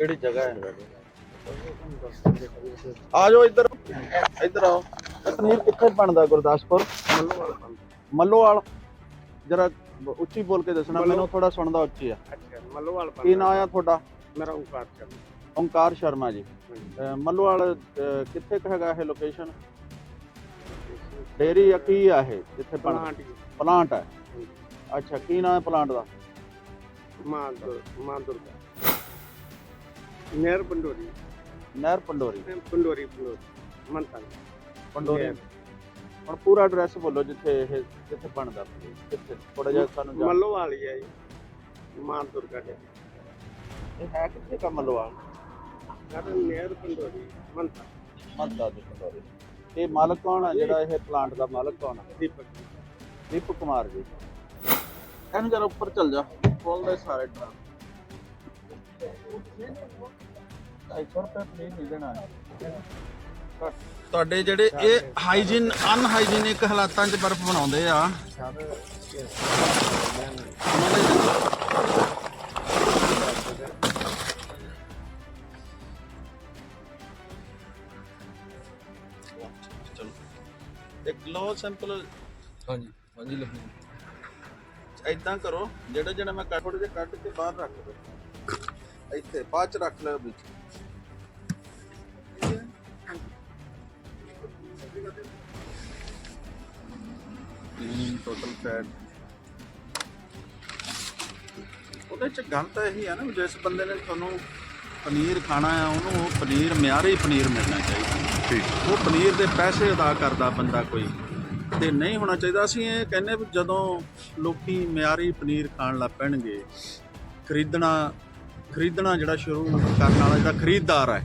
ਕਿਹੜੀ ਜਗ੍ਹਾ ਹੈ? ਆ ਜਾਓ ਇੱਧਰ। ਇੱਧਰ ਆਓ। ਇਹ ਪਨੀਰ ਕਿੱਥੇ ਬਣਦਾ ਗੁਰਦਾਸਪੁਰ? ਮੱਲੋਵਾਲ। ਜਰਾ ਉੱਚੀ ਬੋਲ ਕੇ ਦੱਸਣਾ ਮੈਨੂੰ ਥੋੜਾ ਸੁਣਦਾ ਉੱਚੀ ਆ। ਅੱਛਾ ਮੱਲੋਵਾਲ ਕੀ ਨਾਂ ਆ ਤੁਹਾਡਾ? ਮੇਰਾ ਓਂਕਾਰ ਚੰਦ ਓਮਕਾਰ ਸ਼ਰਮਾ ਜੀ। ਮੱਲੋਵਾਲ ਕਿੱਥੇ ਹੈਗਾ ਇਹ ਲੋਕੇਸ਼ਨ ਡੇਰੀ ਆ ਕੀ ਆ ਇਹ ਜਿੱਥੇ ਪਲਾਂਟ ਪਲਾਂਟ ਹੈ ਅੱਛਾ ਕੀ ਨਾਂ ਹੈ ਪਲਾਂਟ ਦਾ? ਮਾਂ ਮਾਂ ਦੁਰਗਾ। ਨਹਿਰ ਪੰਡੋਰੀ। ਨਹਿਰ ਪੰਡੋਰੀ। ਪੰਡੋਰੀ ਪੰਡੋਰੀ ਮੰਤਾਂ ਪੰਡੋਰੀ। ਹੁਣ ਪੂਰਾ ਐਡਰੈਸ ਬੋਲੋ ਜਿੱਥੇ ਇਹ ਜਿੱਥੇ ਬਣਦਾ ਪਨੀਰ। ਕਿੱਥੇ ਥੋੜਾ ਜਿਹਾ ਸਾਨੂੰ ਜਾਣ- ਮੱਲੋਵਾਲ ਹੀ ਹੈ ਜੀ ਮਾਂ ਦੁਰਗਾ ਦੇ। ਇਹ ਹੈ ਕਿੱਥੇ ਕਾ ਮੱਲੋਵਾਲ? ਕਰ ਨਹਿਰ ਪੰਡੋਰੀ ਮੰਤਾਂ ਮੱਦਾ ਦੇ ਪੰਡੋਰੀ। ਇਹ ਮਾਲਕ ਕੌਣ ਹੈ ਜਿਹੜਾ ਇਹ ਪਲਾਂਟ ਦਾ ਮਾਲਕ ਕੌਣ ਹੈ ਦੀਪਕ ਦੀਪਕ ਕੁਮਾਰ ਜੀ। ਇਹਨੂੰ ਜਰਾ ਉੱਪਰ ਚੱਲ ਜਾ। ਖੋਲ ਦੇ ਸਾਰੇ ਡਰਾ 250 ਰੁਪਏ ਪਨੀਰ ਨਹੀਂ ਦੇਣਾ ਤੁਹਾਡੇ ਜਿਹੜੇ ਇਹ ਹਾਈਜੀਨ ਅਨਹਾਈਜੀਨਿਕ ਹਾਲਾਤਾਂ 'ਚ ਬਰਫ਼ ਬਣਾਉਂਦੇ ਆ। ਇੱਕ ਲੋ ਸਿੰਪਲ ਹਾਂਜੀ ਹਾਂਜੀ ਲੱਗੀ ਇਦਾਂ ਕਰੋ ਜਿਹੜਾ ਜਿਹੜਾ ਮੈਂ ਕੱਟ ਥੋੜੇ ਜਿਹਾ ਕੱਟ ਕੇ ਬਾਹਰ ਰੱਖ ਦੋ ਇੱਥੇ ਬਾਅਦ ਚ ਰੱਖ ਲਿਓ ਵਿੱਚ। ਟੋਟਲ ਫੈਟ ਉਹਦੇ ਚ ਗੱਲ ਤਾਂ ਇਹੀ ਆ ਨਾ ਵੀ ਜਿਸ ਬੰਦੇ ਨੇ ਤੁਹਾਨੂੰ ਪਨੀਰ ਖਾਣਾ ਆ ਉਹਨੂੰ ਉਹ ਪਨੀਰ ਮਿਆਰੀ ਪਨੀਰ ਮਿਲਣਾ ਚਾਹੀਦਾ। ਠੀਕ। ਉਹ ਪਨੀਰ ਦੇ ਪੈਸੇ ਅਦਾ ਕਰਦਾ ਬੰਦਾ ਕੋਈ। ਤੇ ਨਹੀਂ ਹੋਣਾ ਚਾਹੀਦਾ ਅਸੀਂ ਇਹ ਕਹਿੰਦੇ ਵੀ ਜਦੋਂ ਲੋਕੀ ਮਿਆਰੀ ਪਨੀਰ ਖਾਣ ਲੱਗ ਪੈਣਗੇ ਖਰੀਦਣਾ ਖਰੀਦਣਾ ਜਿਹੜਾ ਸ਼ੁਰੂ ਕਰਨ ਵਾਲਾ ਜਿਹੜਾ ਖਰੀਦਦਾਰ ਹੈ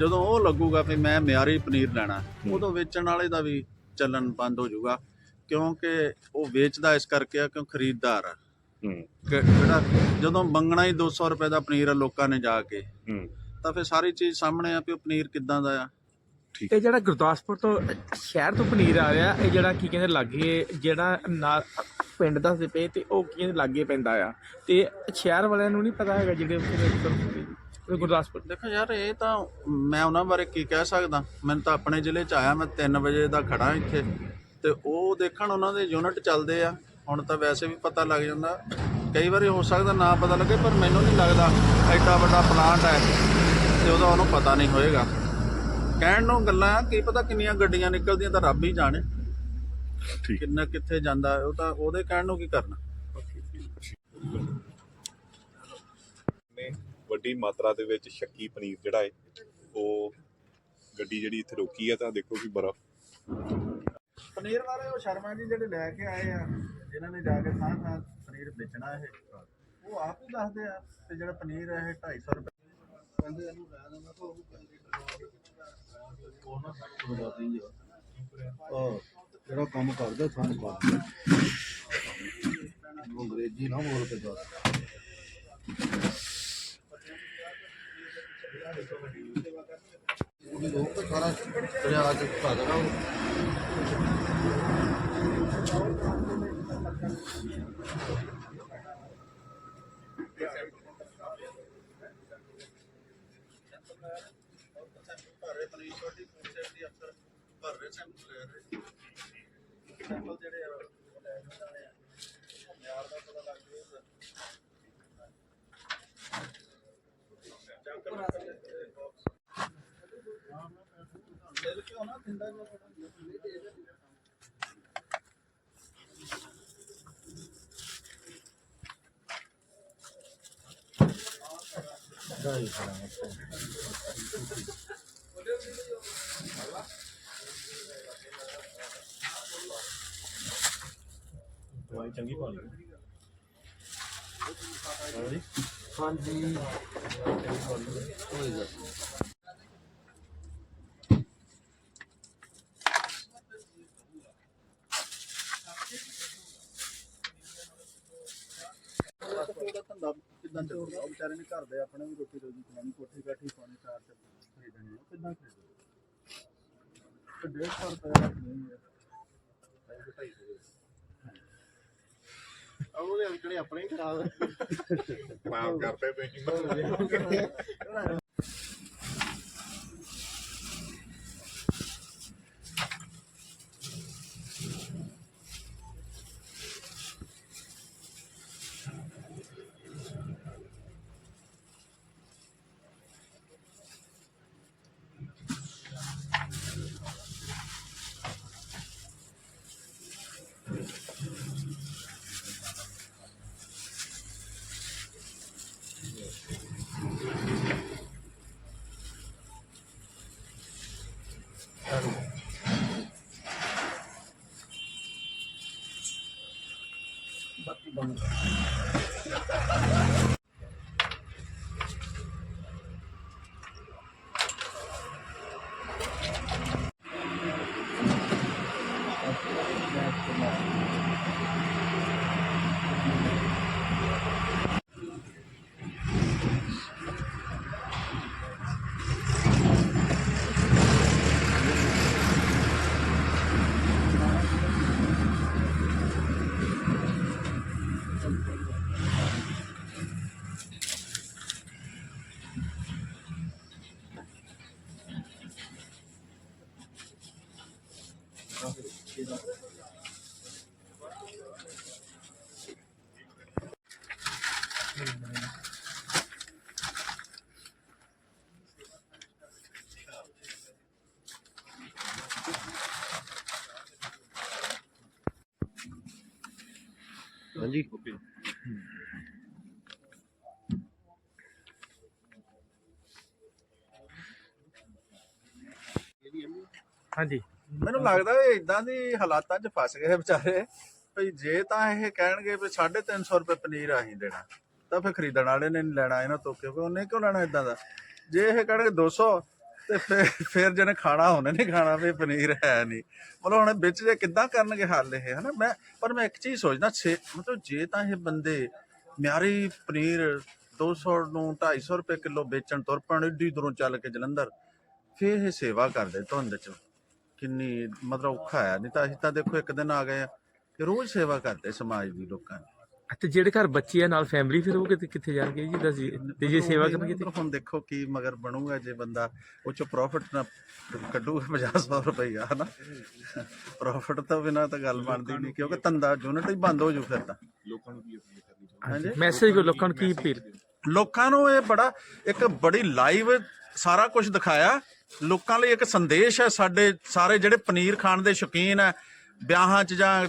ਜਦੋਂ ਉਹ ਲੱਗੂਗਾ ਵੀ ਮੈਂ ਮਿਆਰੀ ਪਨੀਰ ਲੈਣਾ ਉਦੋਂ ਵੇਚਣ ਵਾਲੇ ਦਾ ਵੀ ਚੱਲਣ ਬੰਦ ਹੋ ਜਾਊਗਾ ਕਿਉਂਕਿ ਉਹ ਵੇਚਦਾ ਇਸ ਕਰਕੇ ਆ ਕਿਉਂ ਖਰੀਦਦਾਰ ਆ। ਹੂੰ। ਕਿ ਜਿਹੜਾ ਜਦੋਂ ਮੰਗਣਾ ਹੀ 200 ਰੁਪਏ ਦਾ ਪਨੀਰ ਆ ਲੋਕਾਂ ਨੇ ਜਾ ਕੇ ਹੂੰ। ਤਾਂ ਫਿਰ ਸਾਰੀ ਚੀਜ਼ ਸਾਹਮਣੇ ਆ ਵੀ ਉਹ ਪਨੀਰ ਕਿੱਦਾਂ ਦਾ ਆ। ਇਹ ਜਿਹੜਾ ਗੁਰਦਾਸਪੁਰ ਤੋਂ ਸ਼ਹਿਰ ਤੋਂ ਪਨੀਰ ਆ ਰਿਹਾ ਇਹ ਜਿਹੜਾ ਕੀ ਕਹਿੰਦੇ ਲਾਗੇ ਜਿਹੜਾ ਪਿੰਡ ਦੱਸਦੇ ਪਏ ਤੇ ਉਹ ਕੀ ਲਾਗੇ ਪੈਂਦਾ ਆ। ਤੇ ਸ਼ਹਿਰ ਵਾਲਿਆਂ ਨੂੰ ਨਹੀਂ ਪਤਾ ਹੈਗਾ ਜਿਹੜੇ ਉੱਥੇ ਗੁਰਦਾਸਪੁਰ। ਦੇਖੋ ਯਾਰ ਇਹ ਤਾਂ ਮੈਂ ਉਹਨਾਂ ਬਾਰੇ ਕੀ ਕਹਿ ਸਕਦਾ? ਮੈਨੂੰ ਤਾਂ ਆਪਣੇ ਜ਼ਿਲ੍ਹੇ 'ਚ ਆਇਆ ਮੈਂ 3 ਵਜੇ ਦਾ ਖੜਾ ਇੱਥੇ। ਤੇ ਉਹ ਦੇਖਣ ਉਹਨਾਂ ਦੇ ਯੂਨਿਟ ਚੱਲਦੇ ਆ। ਹੁਣ ਤਾਂ ਵੈਸੇ ਵੀ ਪਤਾ ਲੱਗ ਜਾਂਦਾ। ਕਈ ਵਾਰੀ ਹੋ ਸਕਦਾ ਨਾ ਪਤਾ ਲੱਗੇ ਪਰ ਮੈਨੂੰ ਨਹੀਂ ਲੱਗਦਾ ਐਡਾ ਵੱਡਾ ਪਲਾਂਟ ਹੈ। ਤੇ ਉਹਦਾ ਉਹਨੂੰ ਪਤਾ ਨਹੀਂ ਹੋਏਗਾ। ਕਹਿਣ ਨੂੰ ਗੱਲਾਂ ਆ, ਕੀ ਪਤਾ ਕਿੰਨੀਆਂ ਗੱਡੀਆਂ ਨਿਕਲਦੀਆਂ ਤਾਂ ਰੱਬ ਹੀ ਜਾਣੇ। ਠੀਕ। ਕਿੰਨਾ ਕਿੱਥੇ ਜਾਂਦਾ ਉਹ ਤਾਂ ਉਹਦੇ ਕਹਿਣ ਨੂੰ ਕੀ ਕਰਨਾ। ਨੇ ਵੱਡੀ ਮਾਤਰਾ ਦੇ ਵਿੱਚ ਸ਼ੱਕੀ ਪਨੀਰ ਜਿਹੜਾ ਹੈ ਉਹ ਗੱਡੀ ਜਿਹੜੀ ਇੱਥੇ ਰੋਕੀ ਹੈ ਤਾਂ ਦੇਖੋ ਕਿ ਬਰਫ਼। ਪਨੀਰ ਵਾਲੇ ਉਹ ਸ਼ਰਮਾ ਜੀ ਜਿਹੜੇ ਲੈ ਕੇ ਆਏ ਆ ਜਿਨ੍ਹਾਂ ਨੇ ਜਾ ਕੇ ਥਾਂ ਥਾਂ ਪਨੀਰ ਵੇਚਣਾ ਇਹ ਉਹ ਆਪ ਹੀ ਦੱਸਦੇ ਆ ਤੇ ਜਿਹੜਾ ਪਨੀਰ ਹੈ ਇਹ 250 ਰੁਪਏ। ਕਹਿੰਦੇ ਇਹਨੂੰ ਲੈ ਦਿੰਦਾ ਤਾਂ ਉਹ ਵੀ ਕਹਿੰਦੇ ਉਹ ਨਾ ਸਾਨੂੰ ਬਤਾਦੀ ਆ। ਜਿਹੜਾ ਕੰਮ ਕਰਦਾ ਸਾਨੂੰ ਕਰ ਅੰਗਰੇਜ਼ੀ ਨਾ ਬੋਲ ਕੇ ਦੱਸ। ਉਹ ਲੋਕ ਤਾਂ ਸਾਰਾ ਦਰਿਆ ਚ ਭਾ ਦੇਣਾ ਉਹਨੂੰ ਭਾਰੇ ਪਨੀਰ ਛੋਟੀ ਪੂਛੇ ਦੀ ਅਫਸਰ ਭਾਰੇ ਸੈਂਪਲ ਲੈ ਰਹੇ। ਸੈਂਪਲ ਜਿਹੜੇ ਆ ਉਹ ਲੈ ਜਾਣੇ ਆ ਮਿਆਰ ਦਾ ਪਤਾ ਲੱਗ ਜੂਗਾ ਦਿਲ ਕਿਉਂ ਨਾ ਦਿੰਦਾ ਜੋ ਦਵਾਈ ਚੰਗੀ ਪਾ ਲਈ। ਉਹਦਾ ਧੰਦਾ ਕਿੱਦਾਂ ਚੱਲਦਾ ਉਹ ਵਿਚਾਰੇ ਨੇ ਘਰ ਦੇ ਆਪਣੇ ਵੀ ਰੋਟੀ ਰੋਜੀ ਖਾਣੀ ਕੋਠੀ ਕਾਠੀ ਪਾਣੀ ਚਾਰ ਤੇ ਖਰੀਦਣੀ ਕਿੱਦਾਂ ਖਰੀਦੂ ਤੇ 150 ਰੁਪਏ ਨਹੀਂ ਹੈ ਢਾਈ ਸੌ ਰੁਪਏ। ਉਹਨੇ ਅੰਕੜੇ ਆਪਣੇ ਹੀ ਖਰਾਬ। ਮਾਫ ਕਰਦੇ ਤੁਸੀਂ। Obrigada. ਹਾਂਜੀ। ਹਾਂਜੀ। ਮੈਨੂੰ ਲੱਗਦਾ ਇਹ ਇਦਾਂ ਦੀ ਹਾਲਾਤਾਂ 'ਚ ਫਸ ਗਏ ਵਿਚਾਰੇ। ਭਈ ਜੇ ਤਾਂ ਇਹ ਕਹਿਣਗੇ ਵੀ 350 ਰੁਪਏ ਪਨੀਰ ਅਸੀਂ ਦੇਣਾ, ਤਾਂ ਫਿਰ ਖਰੀਦਣ ਵਾਲੇ ਨੇ ਨਹੀਂ ਲੈਣਾ ਇਹਨਾਂ ਤੋਂ, ਕਿਉਂਕਿ ਉਹਨੇ ਕਿਉਂ ਲੈਣਾ ਇਦਾਂ ਦਾ? ਜੇ ਇਹ ਕਹਿਣਗੇ 200 ਤੇ ਫਿਰ ਫਿਰ ਜਿਹਨੇ ਖਾਣਾ ਉਹਨੇ ਨਹੀਂ ਖਾਣਾ ਵੀ ਪਨੀਰ ਹੈ ਨਹੀਂ। ਮਤਲਬ ਹੁਣ ਵਿੱਚ ਜੇ ਕਿੱਦਾਂ ਕਰਨਗੇ ਹੱਲ ਇਹ, ਹਨਾ? ਮੈਂ, ਪਰ ਮੈਂ ਇੱਕ ਚੀਜ਼ ਸੋਚਦਾ, ਛੇ, ਮਤਲਬ ਜੇ ਤਾਂ ਇਹ ਬੰਦੇ ਮਿਆਰੀ ਪਨੀਰ 200 ਨੂੰ 250 ਰੁਪਏ ਕਿਲੋ ਵੇਚਣ ਤੁਰ ਪੈਣ, ਏਡੀ ਦੂਰੋਂ ਚੱਲ ਕੇ ਜਲੰਧਰ, ਫਿਰ ਇਹ ਸੇਵਾ ਕਰਦੇ ਧੁੰਦ ਚ। ਕਿੰਨੀ ਮਤਲਬ ਔਖਾ ਆ ਨਹੀਂ ਤਾਂ ਅਸੀਂ ਤਾਂ ਦੇਖੋ ਇੱਕ ਦਿਨ ਆ ਗਏ ਆ। ਕਿ ਰੋਜ਼ ਸੇਵਾ ਕਰਦੇ ਸਮਾਜ ਦੀ ਲੋਕਾਂ ਦੀ। ਤੇ ਜਿਹੜੇ ਘਰ ਬੱਚੇ ਆ ਨਾਲ ਫੈਮਿਲੀ ਫਿਰ ਉਹ ਕਿੱਥੇ ਕਿੱਥੇ ਜਾਣਗੇ ਜੀ? ਦੱਸੀ ਤੇ ਜੇ ਸੇਵਾ ਕਰਨਗੇ ਤੇ ਹੁਣ ਦੇਖੋ ਕੀ ਮਗਰ ਬਣੂਗਾ ਜੇ ਬੰਦਾ ਉਹ ਚ ਪ੍ਰੋਫਿਟ ਨਾ ਕੱਢੂਗਾ 50 ਰੁਪਈਆ ਹਨਾ? ਪ੍ਰੋਫਿਟ ਤੋਂ ਬਿਨਾ ਤਾਂ ਗੱਲ ਬਣਦੀ ਨਹੀਂ ਕਿਉਂਕਿ ਧੰਦਾ ਯੂਨਿਟ ਹੀ ਬੰਦ ਹੋ ਜੂ ਫਿਰ ਤਾਂ। ਲੋਕਾਂ ਨੂੰ ਕੀ ਅਪੀਲ ਕਰਨੀ ਹਾਂਜੀ? ਮੈਸੇਜ ਕੋ ਲੋਕਾਂ ਨੂੰ ਕੀ ਅਪੀਲ? ਲੋਕਾਂ ਨੂੰ ਇਹ ਬੜਾ ਇੱਕ ਬੜੀ ਲਾਈਵ ਸਾਰਾ ਕੁਝ ਦਿਖਾਇਆ। ਲੋਕਾਂ ਲਈ ਇੱਕ ਸੰਦੇਸ਼ ਹੈ ਸਾਡੇ ਸਾਰੇ ਜਿਹੜੇ ਪਨੀਰ ਖਾਣ ਦੇ ਸ਼ੌਕੀਨ ਹੈ ਵਿਆਹਾਂ 'ਚ ਜਾਂ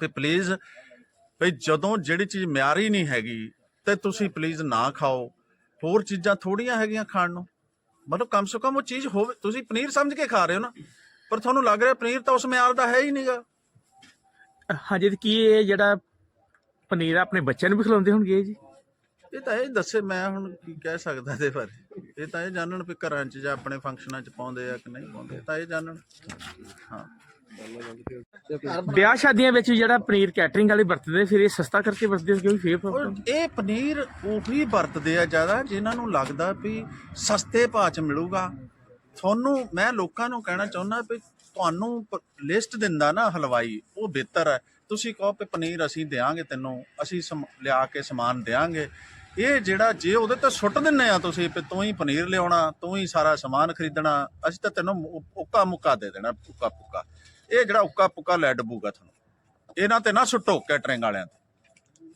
ਵੀ ਪਲੀਜ਼ ਵੀ ਜਦੋਂ ਜਿਹੜੀ ਚੀਜ਼ ਮਿਆਰੀ ਨਹੀਂ ਹੈਗੀ ਤੇ ਤੁਸੀਂ ਪਲੀਜ਼ ਨਾ ਖਾਓ। ਹੋਰ ਚੀਜ਼ਾਂ ਥੋੜੀਆਂ ਹੈਗੀਆਂ ਖਾਣ ਨੂੰ। ਮਤਲਬ ਕਮ ਸੇ ਕਮ ਉਹ ਚੀਜ਼ ਹੋਵੇ ਤੁਸੀਂ ਪਨੀਰ ਸਮਝ ਕੇ ਖਾ ਰਹੇ ਹੋ ਨਾ ਪਰ ਤੁਹਾਨੂੰ ਲੱਗ ਰਿਹਾ ਪਨੀਰ ਤਾਂ ਉਸ ਮਿਆਰ ਦਾ ਹੈ ਹੀ ਨਹੀਂਗਾ ਹਾਂਜੀ ਤੇ ਕੀ ਇਹ ਜਿਹੜਾ ਪਨੀਰ ਆ ਆਪਣੇ ਬੱਚਿਆਂ ਨੂੰ ਵੀ ਖਿਲਾਉਂਦੇ ਹੋਣਗੇ ਜੀ? ਇਹ ਤਾਂ ਇਹ ਦੱਸੇ ਮੈਂ ਹੁਣ ਕੀ ਕਹਿ ਸਕਦਾ ਇਹਦੇ ਬਾਰੇ। ਇਹ ਤਾਂ ਇਹ ਜਾਣਨ ਵੀ ਘਰਾਂ 'ਚ ਜਾਂ ਆਪਣੇ ਫੰਕਸ਼ਨਾਂ 'ਚ ਪਾਉਂਦੇ ਆ ਕਿ ਨਹੀਂ ਪਾਉਂਦੇ ਇਹ ਤਾਂ ਇਹ ਜਾਣਨ। ਹਾਂ। ਵਿਆਹ ਸ਼ਾਦੀਆਂ ਵਿੱਚ ਜਿਹੜਾ ਪਨੀਰ ਕੈਟਰਿੰਗ ਵਾਲੇ ਵਰਤਦੇ, ਫਿਰ ਇਹ ਸਸਤਾ ਕਰਕੇ ਵਰਤਦੇ ਕਿਉਂਕਿ ਫੇਰ ਔਰ ਇਹ ਪਨੀਰ ਉਹੀ ਵਰਤਦੇ ਆ ਜ਼ਿਆਦਾ, ਜਿਨ੍ਹਾਂ ਨੂੰ ਲੱਗਦਾ ਵੀ ਸਸਤੇ ਭਾਅ 'ਚ ਮਿਲੂਗਾ। ਤੁਹਾਨੂੰ, ਮੈਂ ਲੋਕਾਂ ਨੂੰ ਕਹਿਣਾ ਚਾਹੁੰਦਾ ਵੀ ਤੁਹਾਨੂੰ ਲਿਸਟ ਦਿੰਦਾ ਨਾ ਹਲਵਾਈ, ਉਹ ਬਿਹਤਰ ਹੈ। ਤੁਸੀਂ ਕਹੋ ਕਿ ਪਨੀਰ ਅਸੀਂ ਦੇਾਂਗੇ ਤੈਨੂੰ, ਅਸੀਂ ਲਿਆ ਕੇ ਸਮਾਨ ਦੇਾਂਗੇ ਇਹ ਜਿਹੜਾ ਜੇ ਉਹਦੇ ਤੇ ਸੁੱਟ ਦਿੰਨੇ ਆ ਤੁਸੀਂ ਵੀ ਤੂੰ ਹੀ ਪਨੀਰ ਲਿਆਉਣਾ, ਤੂੰ ਹੀ ਸਾਰਾ ਸਮਾਨ ਖਰੀਦਣਾ, ਅਸੀਂ ਤਾਂ ਤੈਨੂੰ ਉੱਕਾ ਮੁੱਕਾ ਦੇ ਦੇਣਾ ਉੱਕਾ ਪੁੱਕਾ ਇਹ ਜਿਹੜਾ ਉੱਕਾ ਪੁੱਕਾ ਲੈ ਡਬੂਗਾ ਤੁਹਾਨੂੰ, ਇਹਨਾਂ ਤੇ ਨਾ ਸੁੱਟੋ ਕੈਟਰਿੰਗ ਵਾਲਿਆਂ ਤੇ।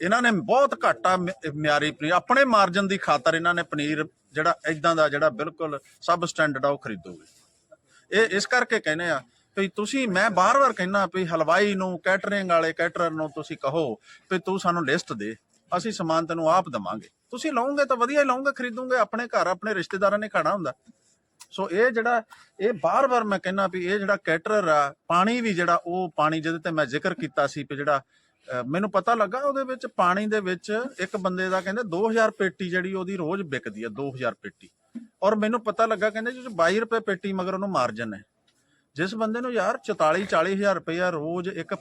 ਇਹਨਾਂ ਨੇ ਬਹੁਤ ਘਾਟਾ ਮਿਆਰੀ ਪਨੀਰ, ਆਪਣੇ ਮਾਰਜਨ ਦੀ ਖਾਤਰ ਇਹਨਾਂ ਨੇ ਪਨੀਰ ਜਿਹੜਾ ਇਦਾਂ ਦਾ ਜਿਹੜਾ ਬਿਲਕੁਲ ਸਬ ਸਟੈਂਡਰਡ ਆ, ਉਹ ਖਰੀਦੋਗੇ। ਇਹ, ਇਸ ਕਰਕੇ ਕਹਿੰਦੇ ਆ ਵੀ ਤੁਸੀਂ, ਮੈਂ ਬਾਰ-ਬਾਰ ਕਹਿੰਦਾ ਵੀ ਹਲਵਾਈ ਨੂੰ ਕੈਟਰਿੰਗ ਵਾਲੇ ਕੈਟਰਰ ਨੂੰ ਤੁਸੀਂ ਕਹੋ ਵੀ ਤੂੰ ਸਾਨੂੰ ਲਿਸਟ ਦੇ, ਅਸੀਂ ਸਮਾਨ ਤੈਨੂੰ ਆਪ ਦਵਾਂਗੇ। ਤੁਸੀਂ ਲਓਗੇ ਤਾਂ ਵਧੀਆ ਹੀ ਲਓਗੇ, ਖਰੀਦੋਗੇ, ਆਪਣੇ ਘਰ, ਆਪਣੇ ਰਿਸ਼ਤੇਦਾਰਾਂ ਨੇ ਖਾਣਾ ਹੁੰਦਾ। ਸੋ ਇਹ ਜਿਹੜਾ, ਇਹ ਬਾਰ-ਬਾਰ ਮੈਂ ਕਹਿੰਦਾ ਵੀ ਇਹ ਜਿਹੜਾ ਕੈਟਰਰ ਆ, ਪਾਣੀ ਵੀ ਜਿਹੜਾ ਉਹ ਪਾਣੀ ਜਿਹਦੇ ਤੇ ਮੈਂ ਜ਼ਿਕਰ ਕੀਤਾ ਸੀ ਵੀ ਜਿਹੜਾ ਮੈਨੂੰ ਪਤਾ ਲੱਗਾ ਉਹਦੇ ਵਿੱਚ ਪਾਣੀ ਦੇ ਵਿੱਚ ਇੱਕ ਬੰਦੇ ਦਾ ਕਹਿੰਦੇ 2000 ਪੇਟੀ ਜਿਹੜੀ ਉਹਦੀ ਰੋਜ਼ ਵਿਕਦੀ ਹੈ 2000 ਪੇਟੀ। ਔਰ ਮੈਨੂੰ ਪਤਾ ਲੱਗਾ ਕਹਿੰਦੇ ਜੀ 22 ਰੁਪਏ ਪੇਟੀ ਮਗਰ ਉਹਨੂੰ ਮਾਰਜਨ ਹੈ। ਜਿਸ ਬੰਦੇ ਨੂੰ ਯਾਰ 44 40000 ਰੁਪਇਆ ਰੋਜ਼ ਇੱਕ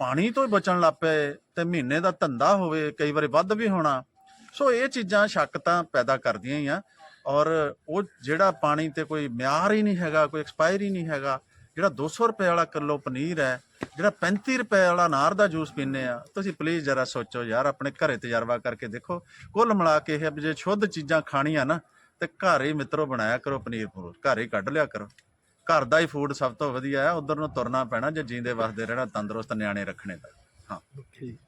ਪਾਣੀ ਤੋਂ ਹੀ ਬਚਣ ਲੱਗ ਪਏ ਤੇ ਮਹੀਨੇ ਦਾ ਧੰਦਾ ਹੋਵੇ, ਕਈ ਵਾਰੀ ਵੱਧ ਵੀ ਹੋਣਾ। ਸੋ ਇਹ ਚੀਜ਼ਾਂ ਸ਼ੱਕ ਤਾਂ ਪੈਦਾ ਕਰਦੀਆਂ ਹੀ ਆ। ਔਰ ਉਹ ਜਿਹੜਾ ਪਾਣੀ ਤੇ ਕੋਈ ਮਿਆਰ ਹੀ ਨਹੀਂ ਹੈਗਾ, ਕੋਈ ਐਕਸਪਾਇਰ ਹੀ ਨਹੀਂ ਹੈਗਾ, ਜਿਹੜਾ 200 ਰੁਪਏ ਵਾਲਾ ਕਿਲੋ ਪਨੀਰ ਹੈ, ਜਿਹੜਾ 35 ਰੁਪਏ ਵਾਲਾ ਅਨਾਰ ਦਾ ਜੂਸ ਪੀਂਦੇ ਆ ਤੁਸੀਂ ਪਲੀਜ਼ ਜਰਾ ਸੋਚੋ ਯਾਰ, ਆਪਣੇ ਘਰੇ ਤਜਰਬਾ ਕਰਕੇ ਦੇਖੋ। ਕੁੱਲ ਮਿਲਾ ਕੇ ਇਹ ਜੇ ਸ਼ੁੱਧ ਚੀਜ਼ਾਂ ਖਾਣੀਆਂ ਨਾ, ਤੇ ਘਰ ਹੀ ਮਿੱਤਰੋ ਬਣਾਇਆ ਕਰੋ ਪਨੀਰ ਪੂਰ ਘਰ ਹੀ ਕੱਢ ਲਿਆ ਕਰੋ। ਘਰ ਦਾ ਹੀ ਫੂਡ ਸਭ ਤੋਂ ਵਧੀਆ ਹੈ, ਉਧਰ ਨੂੰ ਤੁਰਨਾ ਪੈਣਾ ਜੇ ਜੀਂਦੇ ਵਸਦੇ ਰਹਿਣਾ ਤੰਦਰੁਸਤ ਨਿਆਣੇ ਰੱਖਣੇ ਦਾ ਹਾਂ। ਠੀਕ।